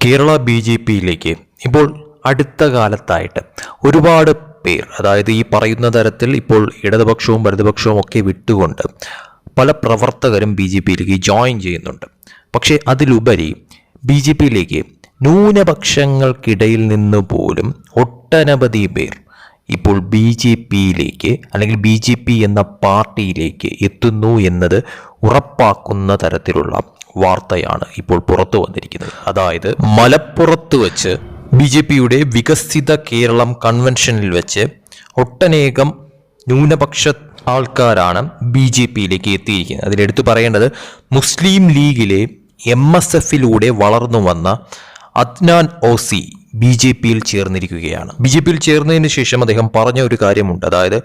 Kerala B J പിയിലേക്ക് ഇപ്പോൾ അടുത്ത കാലത്തായിട്ട് ഒരുപാട് പേർ അതായത് ഈ പറയുന്ന തരത്തിൽ ഇപ്പോൾ ഇടതുപക്ഷവും വലതുപക്ഷവും ഒക്കെ വിട്ടുകൊണ്ട് പല പ്രവർത്തകരും ബി ജെ പിയിലേക്ക് ജോയിൻ ചെയ്യുന്നുണ്ട്. പക്ഷേ അതിലുപരി ബി ജെ പിയിലേക്ക് ന്യൂനപക്ഷങ്ങൾക്കിടയിൽ നിന്ന് പോലും ഒട്ടനവധി പേർ ഇപ്പോൾ ബി ജെ പിയിലേക്ക് അല്ലെങ്കിൽ ബി ജെ പി എന്ന പാർട്ടിയിലേക്ക് എത്തുന്നു എന്നത് ഉറപ്പാക്കുന്ന തരത്തിലുള്ള വാർത്തയാണ് ഇപ്പോൾ പുറത്തു വന്നിരിക്കുന്നത്. അതായത് മലപ്പുറത്ത് വച്ച് ബി ജെ പിയുടെ വികസിത കേരളം കൺവെൻഷനിൽ വെച്ച് ഒട്ടനേകം ന്യൂനപക്ഷ ആൾക്കാരാണ് ബി ജെ പിയിലേക്ക് എത്തിയിരിക്കുന്നത്. അതിലെടുത്തു പറയേണ്ടത് മുസ്ലിം ലീഗിലെ എം എസ് എഫിലൂടെ വളർന്നു വന്ന അദ്നാൻ ഓസി ബി ജെ പിയിൽ ചേർന്നിരിക്കുകയാണ്. ബി ജെ പിയിൽ ചേർന്നതിന് ശേഷം അദ്ദേഹം പറഞ്ഞ ഒരു കാര്യമുണ്ട്. അതായത്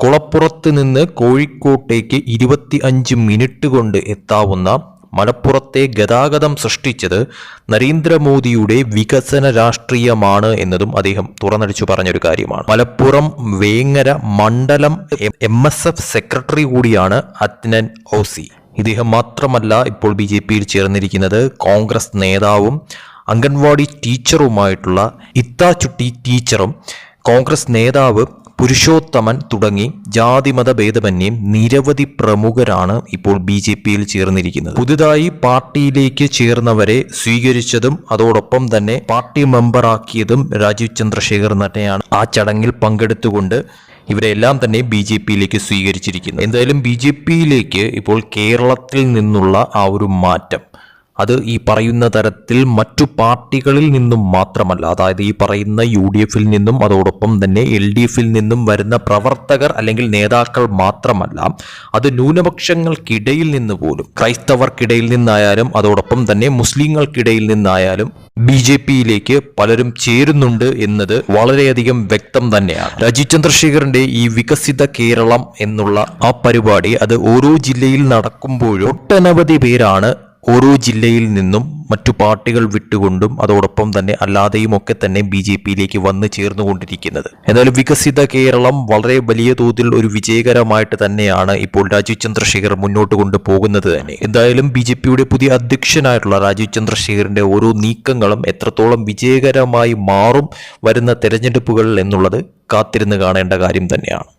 കുളപ്പുറത്ത് നിന്ന് കോഴിക്കോട്ടേക്ക് ഇരുപത്തി അഞ്ച് മിനിറ്റ് കൊണ്ട് എത്താവുന്ന മലപ്പുറത്തെ ഗതാഗതം സൃഷ്ടിച്ചത് നരേന്ദ്രമോദിയുടെ വികസന രാഷ്ട്രീയമാണ് എന്നതും അദ്ദേഹം തുറന്നടിച്ചു പറഞ്ഞൊരു കാര്യമാണ്. മലപ്പുറം വേങ്ങര മണ്ഡലം എം എസ് എഫ് സെക്രട്ടറി കൂടിയാണ് അത്നൻ ഓസി ഇദ്ദേഹം മാത്രമല്ല ഇപ്പോൾ ബി ജെ പിയിൽ ചേർന്നിരിക്കുന്നത് കോൺഗ്രസ് നേതാവും അംഗൻവാടി ടീച്ചറുമായിട്ടുള്ള ഇത്താച്ചുട്ടി ടീച്ചറും കോൺഗ്രസ് നേതാവ് പുരുഷോത്തമൻ തുടങ്ങി ജാതിമത ഭേദമന്യേ നിരവധി പ്രമുഖരാണ് ഇപ്പോൾ ബി ജെ പിയിൽ ചേർന്നിരിക്കുന്നത്. പുതുതായി പാർട്ടിയിലേക്ക് ചേർന്നവരെ സ്വീകരിച്ചതും അതോടൊപ്പം തന്നെ പാർട്ടി മെമ്പറാക്കിയതും രാജീവ് ചന്ദ്രശേഖർ തന്നെയാണ് ആ ചടങ്ങിൽ പങ്കെടുത്തുകൊണ്ട് ഇവരെല്ലാം തന്നെ ബി ജെ പിയിലേക്ക് സ്വീകരിച്ചിരിക്കുന്നു എന്തായാലും ബി ജെ പിയിലേക്ക് ഇപ്പോൾ കേരളത്തിൽ നിന്നുള്ള ആ ഒരു മാറ്റം അത് ഈ പറയുന്ന തരത്തിൽ മറ്റു പാർട്ടികളിൽ നിന്നും മാത്രമല്ല അതായത് ഈ പറയുന്ന യു ഡി എഫിൽ നിന്നും അതോടൊപ്പം തന്നെ എൽ ഡി എഫിൽ നിന്നും വരുന്ന പ്രവർത്തകർ അല്ലെങ്കിൽ നേതാക്കൾ മാത്രമല്ല അത് ന്യൂനപക്ഷങ്ങൾക്കിടയിൽ നിന്ന് പോലും ക്രൈസ്തവർക്കിടയിൽ നിന്നായാലും അതോടൊപ്പം തന്നെ മുസ്ലിങ്ങൾക്കിടയിൽ നിന്നായാലും ബി ജെ പിയിലേക്ക് പലരും ചേരുന്നുണ്ട് എന്നത് വളരെയധികം വ്യക്തം തന്നെയാണ്. രാജീവ് ചന്ദ്രശേഖറിന്റെ ഈ വികസിത കേരളം എന്നുള്ള ആ പരിപാടി അത് ഓരോ ജില്ലയിൽ നടക്കുമ്പോഴും ഒട്ടനവധി പേരാണ് ഓരോ ജില്ലയിൽ നിന്നും മറ്റു പാർട്ടികൾ വിട്ടുകൊണ്ടും അതോടൊപ്പം തന്നെ അല്ലാതെയും ഒക്കെ തന്നെ ബി ജെ പിയിലേക്ക് വന്ന് ചേർന്നുകൊണ്ടിരിക്കുന്നത്. എന്നാലും വികസിത കേരളം വളരെ വലിയ തോതിൽ ഒരു വിജയകരമായിട്ട് തന്നെയാണ് ഇപ്പോൾ രാജീവ് ചന്ദ്രശേഖർ മുന്നോട്ട് കൊണ്ടുപോകുന്നത് തന്നെ. എന്തായാലും ബി ജെ പിയുടെ പുതിയ അധ്യക്ഷനായിട്ടുള്ള രാജീവ് ചന്ദ്രശേഖറിന്റെ ഓരോ നീക്കങ്ങളും എത്രത്തോളം വിജയകരമായി മാറും വരുന്ന തെരഞ്ഞെടുപ്പുകൾ എന്നുള്ളത് കാത്തിരുന്ന് കാണേണ്ട കാര്യം തന്നെയാണ്.